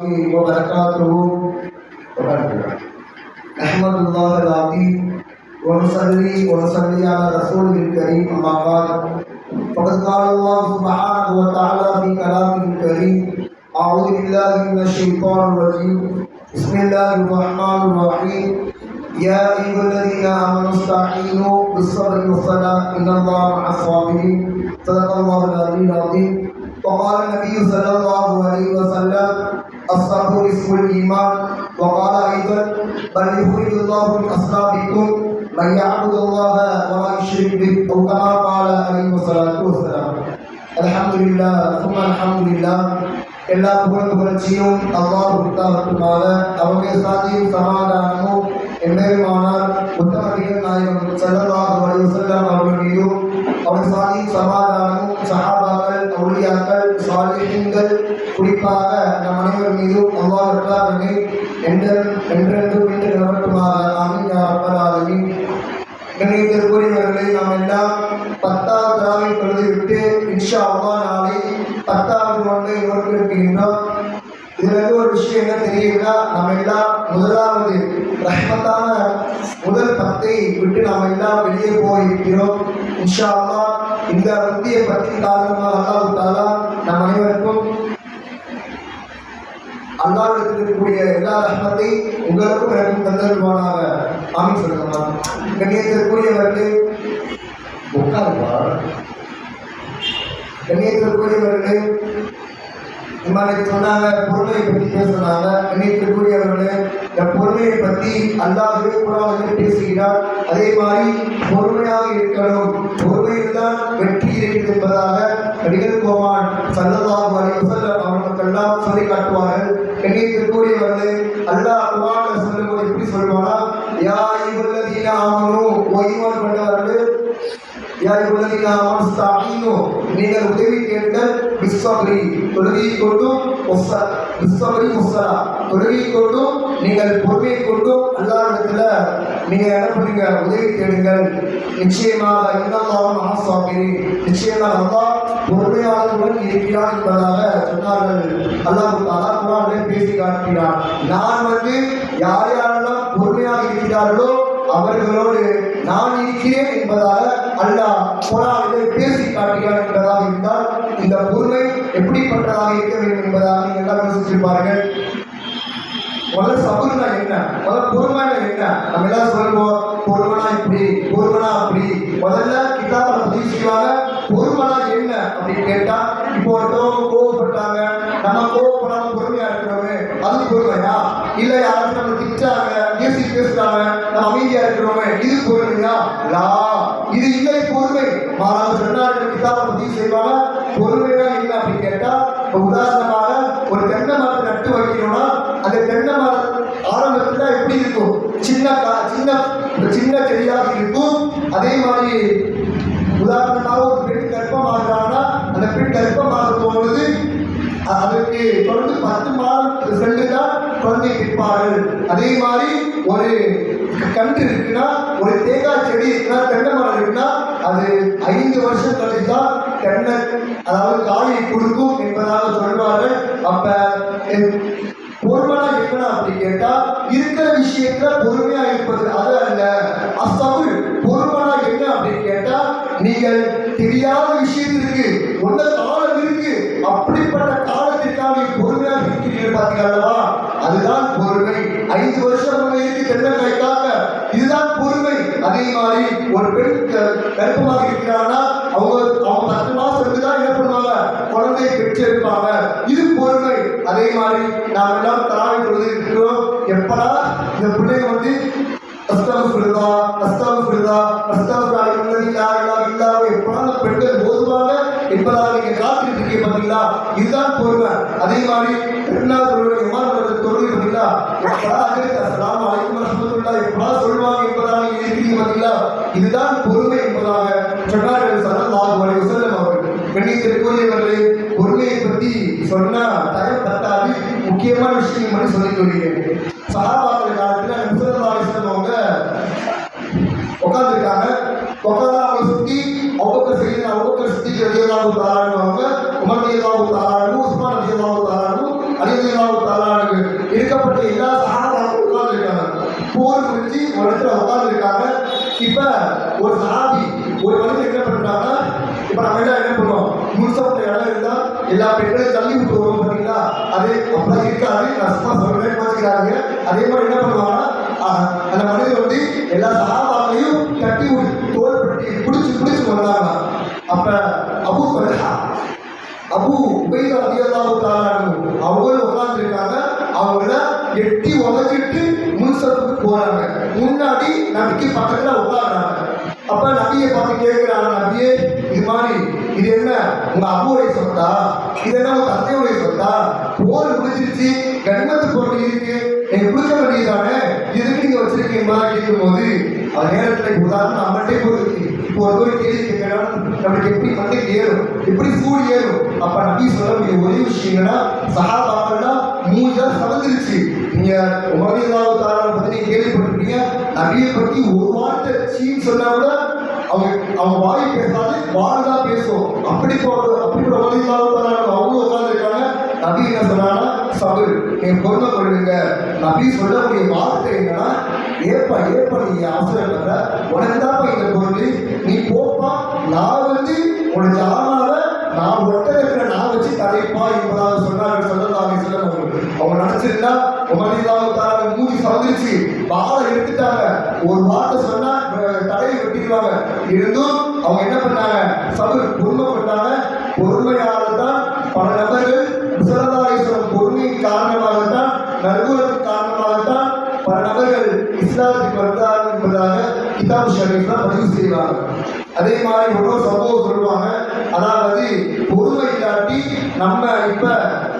وبركاته. وبركاته نحمد الله العظيم ونصلي ونصلي على رسوله الكريم أما بعد. فقد قال الله سبحانه وتعالى في كلامه الكريم أعوذ بالله من الشيطان الرجيم. بسم الله الرحمن الرحيم. يا أيها الذين آمنوا استعينوا بالصبر والصلاة إن الله مع الصابرين. صدق الله العلي العظيم. وقال النبي صلى الله عليه وسلم أصحاب اسم الإيمان. وقال أيضا بل يخرج الله من أصحابكم من يعبد الله ولا يشرك به. أو كما قال عليه الصلاة والسلام. الحمد لله ثم الحمد لله. إلا بغرد برشيهم الله تعالى تعالى أبوك ساتي سمعنا عنه إمير مانا متفقين نائم صلى الله عليه وسلم أبوك ساتي سمعنا عنه صحابة أولياء أولياء பெண்கள் குறிப்பாக நம் அனைவர் மீதும் அல்லாஹ் ரஹ்மானே என்றும் என்றென்றும் மீண்டு நிலவட்டுமாக ஆமீன் நாம் எல்லாம் பத்தாவது தராவை தொழுதுவிட்டு இன்ஷா அல்லா நாளை பத்தாவது ஒன்றை நோக்கி இதுல ஒரு விஷயம் என்ன தெரியுதுன்னா நம்ம எல்லாம் முதலாவது ரஹ்மத்தான முதல் பத்தை விட்டு நாம் எல்லாம் வெளியே போயிருக்கிறோம். இன்ஷா அல்லா இந்த வந்திய பத்தி காரணமாக அல்லாஹ் தாலா நம் அனைவருக்கும் அல்லாவிடத்தில் இருக்கக்கூடிய எல்லா ரஹ்மத்தை உங்களுக்கும் எனக்கும் தந்தருவானாக ஆமி சொல்லலாம்? கண்ணியத்திற்குரியவர்களே உட்காருப்பா கண்ணியத்திற்குரியவர்களே இம்மாதிரி சொன்னாங்க பொருளை பற்றி பேசுனாங்க. கண்ணியத்திற்குரியவர்களே இந்த பொறுமையை பற்றி அல்லாஹ்வே குரானில் பேசுகிறார். அதே மாதிரி பொறுமையாக இருக்கணும். பொறுமையில் தான் வெற்றி இருக்கிறது என்பதாக நடிகர் கோமான் சல்லல்லாஹு அலைஹி வஸல்லம் அவர்களுக்கெல்லாம் சொல்லி காட்டுவார்கள். கண்ணியத்திற்குரியவர்களே அல்லாஹ் குரானில் சொல்லும்போது எப்படி சொல்வானா? யா ஐயுல்லதீன ஆமனு ஓ ஈமான் கொண்டவர்களே யா ஐயுல்லதீன ஆமனு ஸ்தஈனு நீங்கள் உதவி கேட்க பிஸ்ஸப்ரி தொழுகை கொண்டும் ஒஸ்ஸ பிஸ்ஸப்ரி தொழுகை கொண்டும் நீங்கள் பொறுமையை கொண்டும் அல்லாஹ்விடத்துல நீங்க என்ன பண்ணுங்க உதவி தேடுங்கள். நிச்சயமாக இன்னல்லாஹ் மஹாசாபிரி நிச்சயமாக அல்லாஹ் பொறுமையாளர்களுடன் இருக்கிறான் என்பதாக சொன்னார்கள். அல்லாஹ் தாலா குரானிலே பேசி காட்டினான் நான் வந்து யார் யாரெல்லாம் பொறுமையாக இருக்கிறார்களோ அவர்களோடு நான் இருக்கிறேன் என்பதாக அல்லாஹ் குரானிலே பேசி காட்டுகிறான் என்பதாக இருந்தால் இந்த பொறுமை எப்படிப்பட்டதாக இருக்க வேண்டும் என்பதாக நீங்கள் எல்லாம் யோசிச்சிருப்பார்கள். அது பொறுமையா? இல்ல யாராச்சும் நம்ம திட்டாங்க மியூசிக் பேசுறாங்க நம்ம அமைதியா இருக்கிறோமே இது பொறுமையா? லா இது இல்லை பொறுமை. மாறாத சொன்னார்கள் கிதாப பதிவு செய்வாங்க. பொறுமையா இல்லை அப்படின்னு கேட்டா உதாரணமாக ஒரு தென்னை மரத்தை நட்டு வைக்கணும்னா அந்த தென்னை மரம் ஆரம்பத்துல எப்படி இருக்கும்? சின்ன சின்ன சின்ன செடியாக இருக்கும். அதே மாதிரி உதாரணமாக ஒரு பெண் கர்ப்பமாக அந்த பெண் கர்ப்பமாக பொழுது அ- தொடர்ந்து பத்து மாதம் சென்று தான் குழந்தை பிற்பார்கள் அதே மாதிரி ஒரு கன்று இருக்குன்னா ஒரு தேங்காய் செடி இருக்குன்னா தென்னை மரம் இருக்குன்னா அது ஐந்து வருஷம் கழித்து தான் தென்னை அதாவது காயை கொடுக்கும் என்பதாக சொல்வார்கள் அப்ப பொறுமையா இருக்கணும் அப்படி கேட்டா இருக்கிற விஷயத்துல பொறுமையா இருப்பது அது அல்ல. அசபு பொறுமையா என்ன அப்படின்னு கேட்டா நீங்கள் தெரியாத ஒரு பெண் க- கர்ப்பமாக இருக்கிறாங்கன்னா அவங்க அவங்க பத்து மாசம் இருக்குதான் என்ன பண்ணுவாங்க? குழந்தையை பெற்றெடுப்பாங்க. இது பொறுமை. அதே மாதிரி நாம் எல்லாம் தராவை பொழுது இருக்கிறோம். எப்படா இந்த பிள்ளைங்க வந்து அஸ்தம் அஸ்தகுஃபிருல்லா அஸ்தம் இல்லதி அஸ்தம் இலாஹ இல்லா ஹு எப்படா அந்த பெண்கள் போதுவாங்க என்பதாக நீங்க காத்துட்டு இருக்கீங்க பாத்தீங்களா? இதுதான் பொறுமை. அதே மாதிரி அஸ்லாம் அலைக்கும் வரஹ்மத்துல்லாஹ் எப்படா சொல்வாங்க என்பதாக நீங்க இருக்கிறீங்க பாத்தீங்களா? இதுதான் பொறுமை என்பதாக சொன்னார்கள் ஸல்லல்லாஹு அலைஹி வஸல்லம் அவர்கள். கண்ணியத்திற்குரியவர்களே பொறுமையை பற்றி சொன்னா தரம் பத்தாது. முக்கியமான விஷயம் மட்டும் சொல்லிக் கொள்கிறேன். சஹாபாக்கள் காலத்துல முசல்லா அலிஸ்லம் அவங்க உட்காந்துருக்காங்க உட்காந்து அவங்க சுத்தி அவங்க செய்ய அவங்க சுத்தி ரதியல்லாஹு தாலானுவாங்க உமர் ரதியல்லாஹு தாலானு உஸ்மான் ரதியல்லாஹு தாலானு அலி ரதியல்லாஹு தாலானு இருக்கப்பட்ட எல்லா சகா போர் முடிஞ்சு ஒரு இடத்துல உட்கார்ந்துருக்காங்க. இப்ப ஒரு சாதி ஒரு மனிதர் என்ன பண்றாங்க இப்ப நம்ம எல்லாம் என்ன பண்ணுவோம்? முன்சவத்த இடம் இருந்தா எல்லா பெண்களையும் தள்ளி விட்டு வருவோம் பாத்தீங்களா? அது அப்படிலாம் இருக்காது. நான் சும்மா சொல்றேன் பாத்துக்கிறாங்க அதே மாதிரி என்ன பண்ணுவாங்கன்னா அந்த மனிதர் வந்து எல்லா சகாபாக்களையும் கட்டி விட்டு தோல் பட்டி பிடிச்சி பிடிச்சி வந்தாங்க அப்ப உங்க அபுவுடைய சொத்தா? இதெல்லாம் உங்க தந்தையுடைய சொத்தா? போர் முடிஞ்சிருச்சு. கண்மத்து பொருள் இருக்கு. நீங்க கொடுக்க வேண்டியதானே இதுக்கு நீங்க வச்சிருக்கீங்களா கேட்கும் போது அந்த நேரத்துல உதாரணம் நம்மகிட்டே போயிருக்கு இப்போ ஒரு ஒரு கேள்வி கேட்கலாம் நம்மளுக்கு எப்படி மண்டைக்கு ஏறும்? எப்படி சூடு ஏறும்? அப்ப நம்பி சொல்லக்கூடிய ஒரே விஷயம் என்னன்னா சகாபாக்கள்னா மூஞ்சா சமந்துருச்சு நீங்க உமரில்லாவு தாராளம் பத்தி நீங்க கேள்விப்பட்டிருக்கீங்க நபியை பத்தி ஒரு வார்த்தை சீன் சொன்னா கூட அவங்க அவங்க வாய் பேசாது வாழ் தான் அப்படி போட்டு அப்படி உமரில்லாவு தாராளம் அவங்க உட்காந்துருக்காங்க நபி என்ன சொன்னாங்கன்னா சபர் நீங்க பொறுமை கொள்ளுங்க. நபி சொல்லக்கூடிய வார்த்தை என்னன்னா ஏப்பா ஏப்பா நீ அவசரப்பட்ட உனக்கு தான்ப்பா இந்த பொருள். நீ போப்பா நான் வந்து உனக்கு ஆனால நான் ஒட்டகத்துல நான் வச்சு தலைப்பா என்பதாக சொன்னார்கள். சொல்லலாம் அவங்க நினைச்சிருந்தா உமதில்லாம தாராக மூஞ்சி சவந்துருச்சு பாலை எடுத்துட்டாங்க. ஒரு வார்த்தை சொன்னா தலையை வெட்டிடுவாங்க. இருந்தும் அவங்க என்ன பண்ணாங்க? சபர் பொறுமை பண்ணாங்க பொறுமையால தான் பல நபர்கள் விசரதாரேஸ்வரம் பொறுமையின் காரணமாகத்தான் நற்குணத்தின் காரணமாகத்தான் பல நபர்கள் இஸ்லாத்துக்கு வந்தார்கள் என்பதாக கிதாபு ஷரீஃப்ல பதிவு செய்வாங்க. அதே மாதிரி இன்னொரு சம்பவம் சொல்லுவாங்க அதாவது பொறுமை இல்லாட்டி நம்ம இப்ப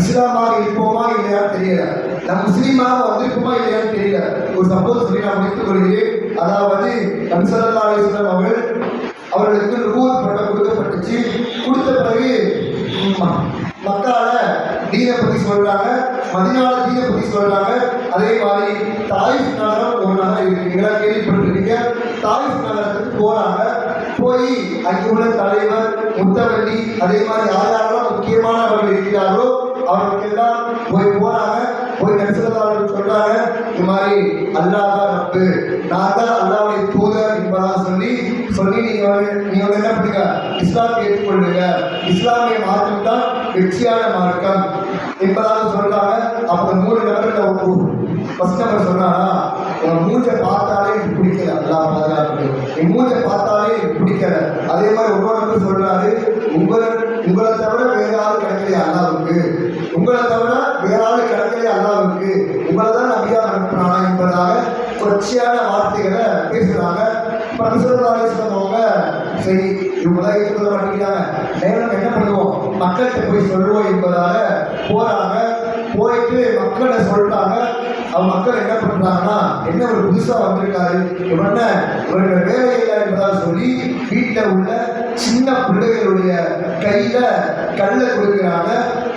இஸ்லாமாக இருப்போமா இல்லையான்னு தெரியல. நம்ம முஸ்லீமாக வந்திருக்குமா இல்லையான்னு தெரியல. ஒரு சப்போஸ் சொல்லி நான் முடித்துக் கொள்கிறேன். அதாவது நபிசல்லா அலிஸ்லாம் அவர்கள் அவர்களுக்கு நுகூர் பட்டம் கொடுக்கப்பட்டுச்சு. கொடுத்த பிறகு ம், மக்கால தீன பத்தி சொல்றாங்க மதினால தீன பத்தி சொல்றாங்க. அதே மாதிரி தாயிஃப் நகரம் ஒரு நகரம் இருக்கு. கேள்விப்பட்டிருக்கீங்க. தாயிஃப் நகரத்துக்கு போறாங்க. போய் அங்கே உள்ள தலைவர் முத்தவள்ளி அதே மாதிரி யார் யாரெல்லாம் முக்கியமானவர்கள் அவர்களுக்கு அவர்களுக்கெல்லாம் மாதிரி அல்லாஹ் தான் ரப்பு நான் தான் அல்லாவுடைய தூதர் என்பதாக சொல்லி சொல்லி நீங்க வந்து நீங்க வந்து என்ன பண்ணுங்க இஸ்லாத்தை ஏற்றுக்கொள்ளுங்க. இஸ்லாமிய மார்க்கம் தான் வெற்றியான மார்க்கம் என்பதாக சொல்றாங்க. அப்ப இந்த மூணு நபர்கள் ஃபர்ஸ்ட் நம்பர் சொன்னாரா உன் மூஞ்சை பார்த்தாலே எனக்கு பிடிக்கல. அல்லாஹ் பாதுகாப்பு என் மூஞ்சை பார்த்தாலே எனக்கு பிடிக்கல. அதே மாதிரி இன்னொரு நபர் சொல்றாரு உங்களை உங்களை தவிர வேற ஆள் கிடைக்கலையா அல்லாவுக்கு உங்களை தவிர வேற ஆள் கிடைக்கலையா அல்லாவுக்கு உங்களை தான் என்பதாக கொச்சையான வார்த்தைகளை பேசுகிறாங்க. பரிசுராலே சொன்னவங்க சரி இவங்களாம் ஏற்றுக்கொள்ள மாட்டேங்கிறாங்க. நேரம் என்ன பண்ணுவோம்? மக்கள்கிட்ட போய் சொல்லுவோம் என்பதாக போகிறாங்க போயிட்டு மக்களை சொல்லிட்டாங்க அவங்க மக்கள் என்ன பண்றாங்கன்னா என்ன ஒரு புதுசா வந்திருக்காரு உடனே இவருக்கு வேலை இல்லை என்பதாக சொல்லி வீட்டில் உள்ள சின்ன பிள்ளைகளுடைய கையில கல்லை கொடுக்கிறாங்க.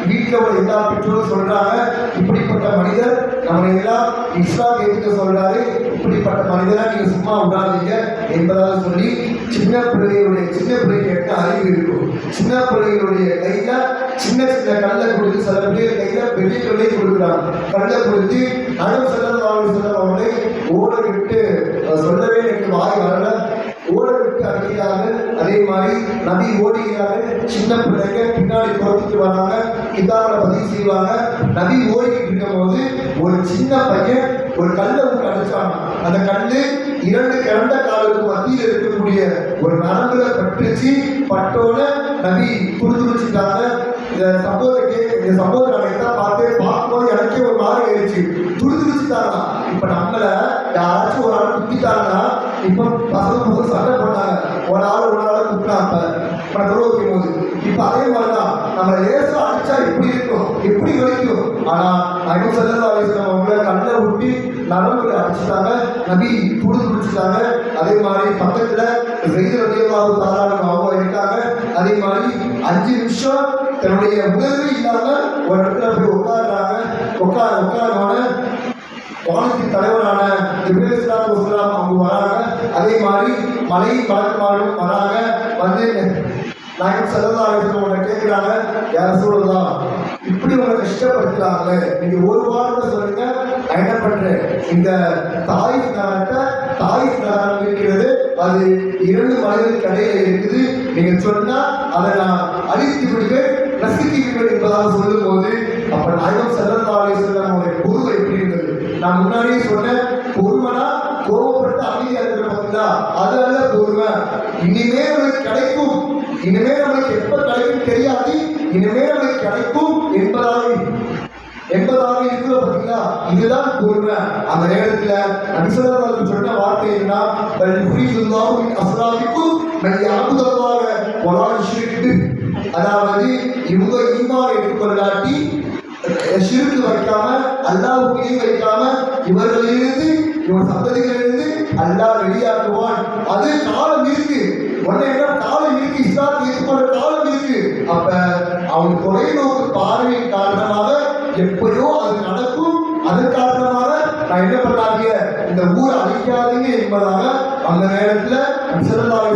வீட்டில் உள்ள எல்லா பெற்றோரும் சொல்றாங்க இப்படிப்பட்ட மனிதர் நம்மளை எல்லாம் இஸ்லாம் எதுக்கு சொல்றாரு. இப்படிப்பட்ட மனிதனா நீங்க சும்மா விடாதீங்க என்பதாக சொல்லி சின்ன பிள்ளைகளுடைய சின்ன பிள்ளைக்கு என்ன அறிவு இருக்கும். சின்ன பிள்ளைகளுடைய கையில சின்ன சின்ன கல்லை கொடுத்து சில பிள்ளைகள் கையில பெரிய கல்லை கொடுக்குறாங்க. கல்லை கொடுத்து நடுவு செல்லம் வாழ்வு செல்லம் அவங்களை ஓட விட்டு சொல்ல அதே மாதிரி நபி ஓடுகிறார்கள் சின்ன பிள்ளைங்க பின்னாடி துரத்திட்டு வராங்க கிதாபில் பதிவு செய்வாங்க. நபி ஓடிக்கிட்டு இருக்கும்போது ஒரு சின்ன பையன் ஒரு கல்லை விட்டு அடிச்சாங்க அந்த கல்லு இரண்டு கிரண்ட காலுக்கு மத்தியில் இருக்கக்கூடிய ஒரு நரம்புல பட்டுச்சு பட்டோட நபி துடிதுடிச்சுட்டாங்க இந்த சம்பவத்தை இந்த சம்பவத்தை தான் பார்த்து பார்க்கும்போது எனக்கே ஒரு மாதிரி ஆயிடுச்சு. துடிதுடிச்சுட்டாங்க இப்ப நம்மள யாராச்சும் ஒரு ஆள் குத்திட்டாங்கன்னா இப்ப பசங்க பசங்க சண்டை போட்டாங்க ஒரு ஆள் ஒரு ஆள் குத்தினா அப்ப நான் தொழில் வைக்கும் போது. இப்ப அதே மாதிரிதான். நம்ம லேசா அடிச்சா எப்படி இருக்கும்? எப்படி வலிக்கும் ஆனா ஐநூறு செல்லா வயசுல அவங்கள கண்ணை ஊட்டி நரம்புல அடிச்சுட்டாங்க நபி துடு பிடிச்சிட்டாங்க. அதே மாதிரி பக்கத்துல வெயில் ரதியல்லாஹு தாராளம் அவங்க இருக்காங்க. அதே மாதிரி அஞ்சு நிமிஷம் தன்னுடைய உதவி இல்லாம ஒரு இடத்துல போய் உட்காடுறாங்க உட்கார உட்காரமான வானத்தின் தலைவரான ஜிப்ரீல் இஸ்லாத்து அவங்க வராங்க. அதே மாதிரி மலை பழக்கமாரும் வராங்க. வந்து நாயகம் செல்லதாரர்கள் உங்களை கேட்கிறாங்க யார சொல்லலாம் இப்படி உங்களை கஷ்டப்படுத்துறாங்களே நீங்க ஒரு வாரம் சொல்லுங்க நான் என்ன பண்றேன்? இந்த தாய் நகரத்தை தாய் நகரம் இருக்கிறது அது இரண்டு மலைகளுக்கு இடையில இருக்குது. நீங்க சொன்னா அதை நான் அழித்து விடுவேன் நசுக்கி விடுவேன் என்பதாக சொல்லும் போது அப்ப நாயகம் செல்லதாரே செல்லம் அவருடைய பொருள் எப்படி இருந்தது? நான் முன்னாடியே சொன்னேன் பொறுமைனா கோபப்பட்டு அமைதியா இருக்கிற பார்த்தீங்களா அது அல்ல பொறுமை இனிமே நம்மளுக்கு கிடைக்கும். இனிமே நம்மளுக்கு எப்ப கிடைக்கும் தெரியாது. இனிமே நம்மளுக்கு கிடைக்கும் என்பதாக என்பதாக இருக்கிற பார்த்தீங்களா இதுதான் பொறுமை அந்த நேரத்துல நபிசல்லாஹு சொன்ன வார்த்தை என்ன? பல் அசராதிக்கும் மின் அஸ்லாமிக்கும் மல் அதாவது இவங்க ஈமான் எடுத்துக்கொள்ளாட்டி சிறுக்கு வைக்காம அல்லாஹ் இணை வைக்காம இவர்களிலிருந்து இவன் சந்ததிகளிலிருந்து அல்லாஹ் வெளியாக்குவான். அது காலம் இருக்கு. உடனே என்ன காலம் இருக்கு. இஸ்லாத்தை ஏற்றுக்கொண்ட காலம் இருக்கு. அப்ப அவன் தொலைநோக்கு பார்வையின் காரணமாக எப்படியோ அது நடக்கும். அதன் காரணமாக நான் என்ன பண்ணாதீங்க? இந்த ஊர் அழிக்காதீங்க என்பதாக அந்த நேரத்துல சிறந்தாவை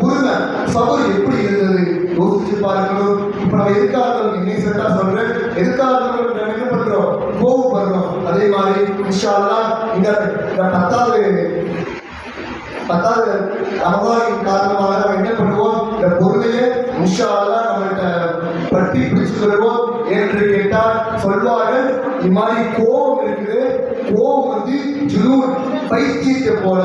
பொறுமை சபர் எப்படி இருந்தது? யோசிச்சு பாருங்களும் இப்ப நம்ம எதுக்காக இன்னைக்கு செட்டா சொல்றேன்? எதுக்காக நம்ம என்ன பண்றோம் கோவப்படுறோம். அதே மாதிரி இன்ஷால்லா இந்த பத்தாவது பத்தாவது ரமதானின் காரணமாக நம்ம என்ன பண்ணுவோம்? இந்த பொருளையே இன்ஷா நம்மகிட்ட பற்றி பிடிச்சு வருவோம். என்று கேட்டால் சொல்வார்கள் இது மாதிரி கோபம் இருக்குது. கோபம் வந்து ஜுனூன் பைத்தியத்தை போல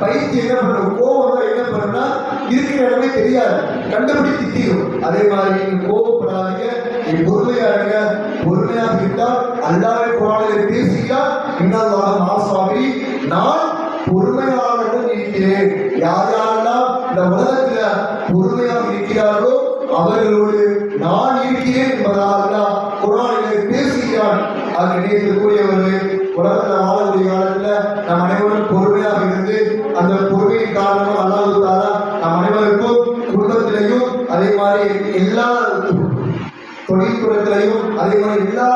பைத்தியம் என்ன பண்ணும் கோபம் என்ன பண்ணுன்னா இருக்கிற இடமே தெரியாது கண்டுபிடித்து தீரும். அதே மாதிரி நீங்க கோபப்படாதீங்க நீ பொறுமையா இருங்க. பொறுமையாக இருந்தால் அல்லாஹ் குரானில் பேசியா இன்னல்லாக மாசாமி நான் பொறுமையாளர்கள் இருக்கிறேன் யார் யாரெல்லாம் இந்த உலக அது நினைக்கக்கூடியவர்கள் உலகத்தில் வாழக்கூடிய காலத்துல நம் அனைவரும் பொறுமையாக இருந்து அந்த பொறுமையின் காரணமாக அல்லாது தாரா நம் அனைவருக்கும் குடும்பத்திலையும் அதே மாதிரி எல்லா தொழில்துறைகளையும் அதே மாதிரி எல்லா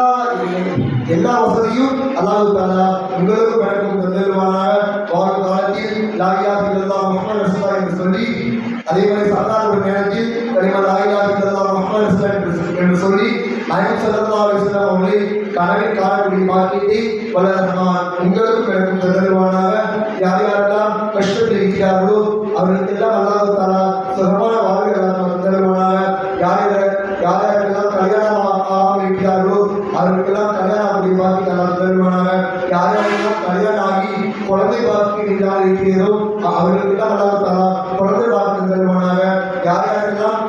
எல்லா வசதியும் அல்லாது தாரா உங்களுக்கும் எனக்கும் தந்திருவானாக. வாழும் காலத்தில் லாயா இல்லல்லா முஹம்மது ரசூலா என்று சொல்லி அதே மாதிரி சாதாரண நேரத்தில் கனிமா லாயா இல்லல்லா மக்கள் ரசூலா என்று- என்று சொல்லி நாயகம் ஸல்லல்லாஹு அலைஹி அவர்களை கனவில் காணக்கூடிய பாக்கியத்தை வல்ல ரஹ்மான் உங்களுக்கும் எனக்கும் யார் யாரெல்லாம் கஷ்டத்தில் இருக்கிறார்களோ அவர்களுக்கெல்லாம் அல்லாஹ் தாலா சுகமான வாழ்க்கை தந்திருவானாக யார் யார் யாரெல்லாம் கல்யாணம் ஆகாமல் இருக்கிறார்களோ அவர்களுக்கெல்லாம் கல்யாணம் ஆகி பாக்கி நல்லா தருவானாக யார் யாரெல்லாம் கல்யாணம் ஆகி குழந்தை பாக்கி இல்லாமல் அவர்களுக்கெல்லாம் தரா குழந்தை பாக்கி தருவானாக யார் யாரெல்லாம்